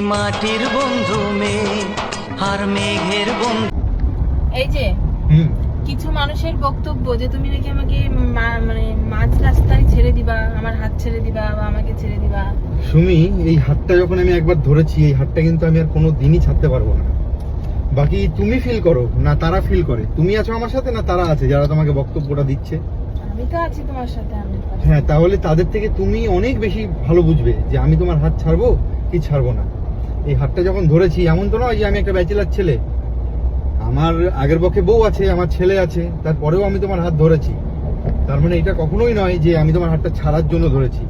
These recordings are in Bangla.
মাটির বন্ধু মেয়ে আর মেঘের বন্ধু। এই যে হুম। কিছু মানুষের বক্তব্য যে তুমি নাকি আমাকে মা- মানে মাঝ রাস্তায় ছেড়ে দিবা আমার হাত ছেড়ে দিবা বা আমাকে ছেড়ে দিবা। সুমি এই হাতটা যখন আমি একবার ধরেছি এই হাতটা কিন্তু আমি আর কোনো দিনই ছাড়তে পারব না। বাকি তুমি ফিল করো না তারা ফিল করে। তুমি আছো আমার সাথে না তারা আছে যারা তোমাকে বক্তব্যটা দিচ্ছে? আমি তো আছি তোমার সাথে হ্যাঁ তাহলে তাদের থেকে তুমি অনেক বেশি ভালো বুঝবে যে আমি তোমার হাত ছাড়বো কি ছাড়বো না। এই হাতটা যখন ধরেছি, এমন তো নয় যে আমি একটা ব্যাচেলার ছেলে। আমার আগের পক্ষে বউ আছে, আমার ছেলে আছে, তারপরেও আমি তোমার হাত ধরেছি। তার মানে এটা কখনোই নয় যে আমি তোমার হাতটা ছাড়ার জন্য ধরেছি।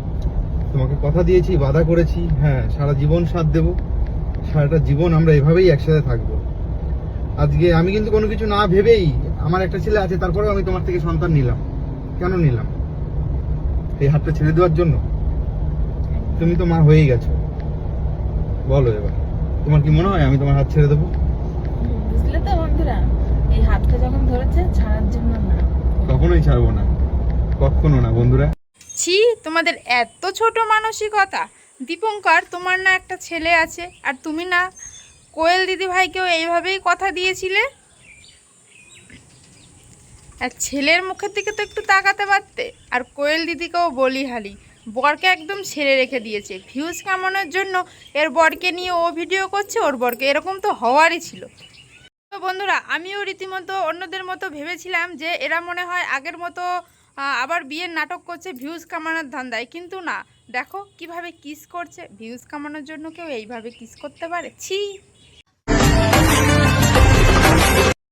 তোমাকে কথা দিয়েছি, বাধা করেছি হ্যাঁ সারা জীবন সাথ দেবো। সারাটা জীবন আমরা এভাবেই একসাথে থাকব। আজকে আমি কিন্তু কোনো কিছু না ভেবেই আমার একটা ছেলে আছে, তারপরেও আমি তোমার থেকে সন্তান নিলাম। কেন নিলাম? এই হাতটা ছেড়ে দেওয়ার জন্য? তুমি তো মা হয়েই গেছো। বলো এবার। তোমার কি মনে হয়? আমি তোমার হাত ছেড়ে দেবো। বুঝলে তো বন্ধুরা এই হাতটা যখন ধরেছে ছাড়ার জন্য না। কখনোই ছাড়বো না। কখনো না বন্ধুরা। ছি তোমাদের এত ছোট মানসিকতা। দীপঙ্কর তোমার না একটা ছেলে আছে আর তুমি না? কোয়েল দিদি ভাইকেও এইভাবেই কথা দিয়েছিলে? আর ছেলের মুখের দিকে তো একটু তাকাতে পারতে আর কোয়েল দিদিকেও বলি হালি বরকে একদম ছেড়ে রেখে দিয়েছে। ভিউজ কামানোর জন্য এর বরকে নিয়ে ও ভিডিও করছে, ওর বরকে এরকম তো হওয়ারই ছিল। তো বন্ধুরা, আমিও রীতিমতো অন্যদের মতো ভেবেছিলাম যে এরা মনে হয় আগের মতো আবার বিয়ের নাটক করছে ভিউজ কামানোর ধান্দায়। কিন্তু না, দেখো কীভাবে কিস করছে। ভিউজ কামানোর জন্য কেউ এইভাবে কিস করতে পারে। ছি।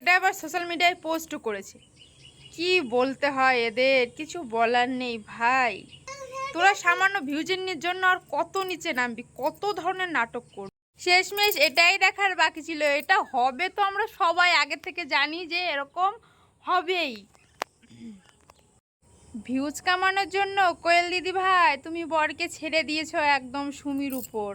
এটা আবার সোশ্যাল মিডিয়ায় পোস্টও করেছে। কি বলতে হয় এদের? কিছু বলার নেই, ভাই। তোরা সামান্য ভিউজের জন্য আর কত নিচে নামবি, কত ধরনের নাটক করবি। শেষমেশ এটাই দেখার বাকি ছিল, এটা হবে তো আমরা সবাই আগে থেকে জানি যে এরকম হবেই। ভিউজ কামানোর জন্য, কোয়েল দিদি ভাই, তুমি বরকে ছেড়ে দিয়েছ একদম সুমির উপর।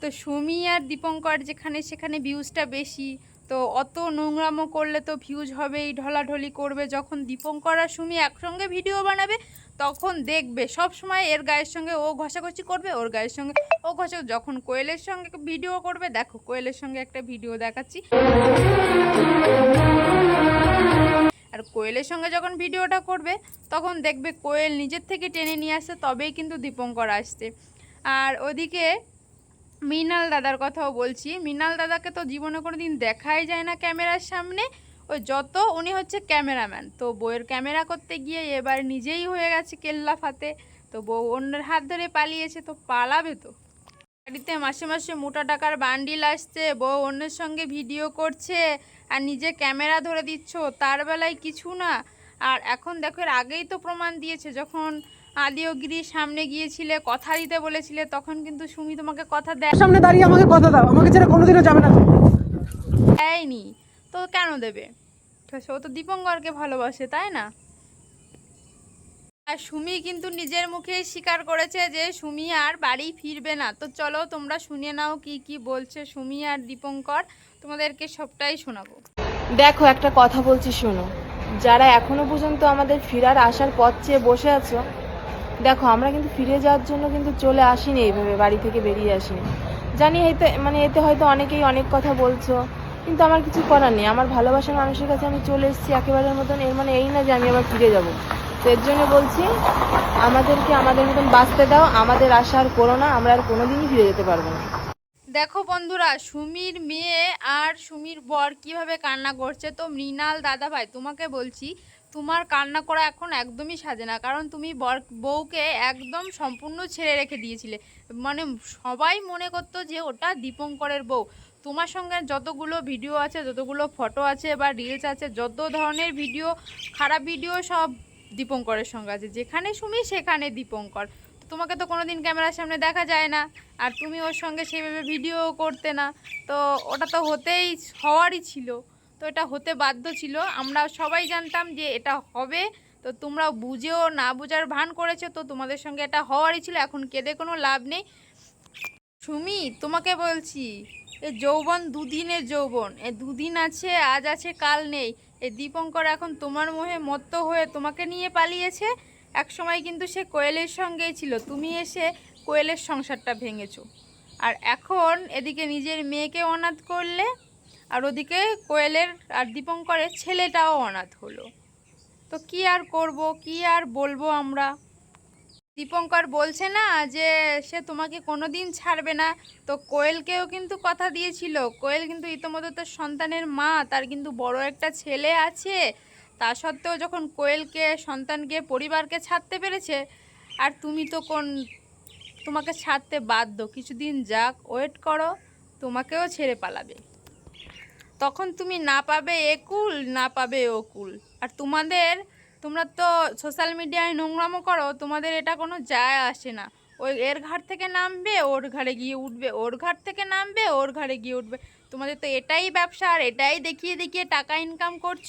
তো সুমি আর দীপঙ্কর যেখানে সেখানে ভিউজটা বেশি। তো অত নোংরামো করলে তো ভিউজ হবে হবেই, ঢলাঢলি করবে। যখন দীপঙ্কর আর সুমি একসঙ্গে ভিডিও বানাবে, তখন দেখবে, সব সময় এর গায়ের সঙ্গে ও ঘষাঘষি করবে, ওর গায়ের সঙ্গে ও ঘষা যখন কোয়েলের সঙ্গে ভিডিও করবে, দেখো, কোয়েলের সঙ্গে একটা ভিডিও দেখাচ্ছি। আর কোয়েলের সঙ্গে যখন ভিডিওটা করবে, তখন দেখবে কোয়েল নিজের থেকে টেনে নিয়ে আসছে তবেই কিন্তু দীপঙ্কর আসছে। আর ওদিকে মৃণাল দাদার কথাও বলছি। মৃণাল দাদাকে তো জীবনে কোনো দিন দেখাই যায় না ক্যামেরার সামনে। ওই যত উনি হচ্ছে ক্যামেরাম্যান। তো বউয়ের ক্যামেরা করতে গিয়ে এবার নিজেই হয়ে গেছে কেল্লা ফাতে। তো বউ অন্যের হাত ধরে পালিয়েছে, তো পালাবে তো। বাড়িতে মাসে মাসে মোটা টাকার বান্ডিল আসছে, বউ অন্যের সঙ্গে ভিডিও করছে, আর নিজে ক্যামেরা ধরে দিচ্ছ, তার বেলায় কিছু না। আর এখন দেখো, এর আগেই তো প্রমাণ দিয়েছে, যখন আদিওগিরির সামনে গিয়েছিলে কথা দিতে বলেছিলে তখন কিন্তু সুমি তোমাকে কথা দেয় সামনে দাঁড়িয়ে আমাকে কথা দাও আমাকে ছেড়ে কোনোদিনও যাবে না। দেয়নি। তো কেন দেবে? সে ও তো দীপঙ্করকে ভালোবাসে তাই না? আর সুমি কিন্তু নিজের মুখেই স্বীকার করেছে যে সুমি আর বাড়ি ফিরবে না। তো চলো তোমরা শুনে নাও কি কি বলছে সুমি আর দীপঙ্কর। তোমাদেরকে সবটাই শোনাবো। দেখো একটা কথা বলছি শোনো। যারা এখনও পর্যন্ত আমাদের ফেরার আসার পথ চেয়ে বসে আছো দেখো, আমরা কিন্তু ফিরে যাওয়ার জন্য কিন্তু চলে আসিনি এইভাবে, বাড়ি থেকে বেরিয়ে আসিনি। জানি এতে মানে এতে হয়তো অনেকেই অনেক কথা বলছো, কিন্তু আমার কিছু করার নেই। আমার ভালোবাসার মানুষের কাছে আমি চলে এসেছি একেবারের মতন, এর মানে এই না যে আমি আবার ফিরে যাব। তো এর জন্য বলছি, আমাদেরকে আমাদের মতন বাঁচতে দাও, আমাদের আশা আর করো না, আমরা আর কোনোদিনই ফিরে যেতে পারব না। দেখো বন্ধুরা, সুমির মেয়ে আর সুমির বর কীভাবে কান্না করছে, তো মৃণাল দাদা ভাই তোমাকে বলছি তোমার কান্না করা এখন একদমই সাজে না। কারণ তুমি বর, বউকে একদম সম্পূর্ণ ছেড়ে রেখে দিয়েছিলে। মানে সবাই মনে করতো যে ওটা দীপঙ্করের বউ। তোমার সঙ্গে যতগুলো ভিডিও আছে, যতগুলো ফটো আছে বা রিলস আছে, যত ধরনের ভিডিও খারাপ ভিডিও সব দীপঙ্করের সঙ্গে আছে। যেখানে সুমি, সেখানে দীপঙ্কর। তোমাকে তো কোনোদিন ক্যামেরার সামনে দেখা যায় না। আর তুমি ওর সঙ্গে সেভাবে ভিডিও করতে না। তো ওটা তো হতেই, হওয়ারই ছিল। তো এটা হতে বাধ্য ছিল। আমরা সবাই জানতাম যে এটা হবে। তো তোমরা বুঝেও না বোঝার ভান করেছ, তো তোমাদের সঙ্গে এটা হওয়ারই ছিল। এখন কেঁদে কোনো লাভ নেই। সুমি, তোমাকে বলছি, এ যৌবন দুদিনের যৌবন। এ দুদিন আছে, আজ আছে, কাল নেই। এ দীপঙ্কর এখন তোমার মোহে মত্ত হয়ে তোমাকে নিয়ে পালিয়েছে। এক সময় কিন্তু সে কোয়েলের সঙ্গেই ছিল। তুমি এসে কোয়েলের সংসারটা ভেঙেছো। আর এখন এদিকে নিজের মেয়েকে অনাথ করলে আর ওদিকে কোয়েলের আর দীপঙ্করের ছেলেটাও অনাথ হলো। তো কি আর করব, কি আর বলব আমরা? দীপঙ্কর বলছে না যে, সে তোমাকে কোনো দিন ছাড়বে না। তো কোয়েলকেও কিন্তু কথা দিয়েছিল। কোয়েল কিন্তু ইতোমধ্যে তার সন্তানের মা, তার কিন্তু বড় একটা ছেলে আছে। তা সত্ত্বেও যখন কোয়েলকে সন্তানকে পরিবারকে ছাড়তে পেরেছে, আর তুমি তো কোন, তোমাকে ছাড়তে বাধ্য, কিছুদিন যাক, ওয়েট করো, তোমাকেও ছেড়ে পালাবে। তখন তুমি না পাবে একুল না পাবে ওকুল আর তোমাদের, তোমরা তো সোশ্যাল মিডিয়ায় নোংরামো করো, তোমাদের এটা কোনো যায় আসে না। ওই এর ঘাট থেকে নামবে, ওর ঘাড়ে গিয়ে উঠবে। ওর ঘাট থেকে নামবে, ওর ঘাড়ে গিয়ে উঠবে। তোমাদের তো এটাই ব্যবসা, আর এটাই দেখিয়ে দেখিয়ে টাকা ইনকাম করছ।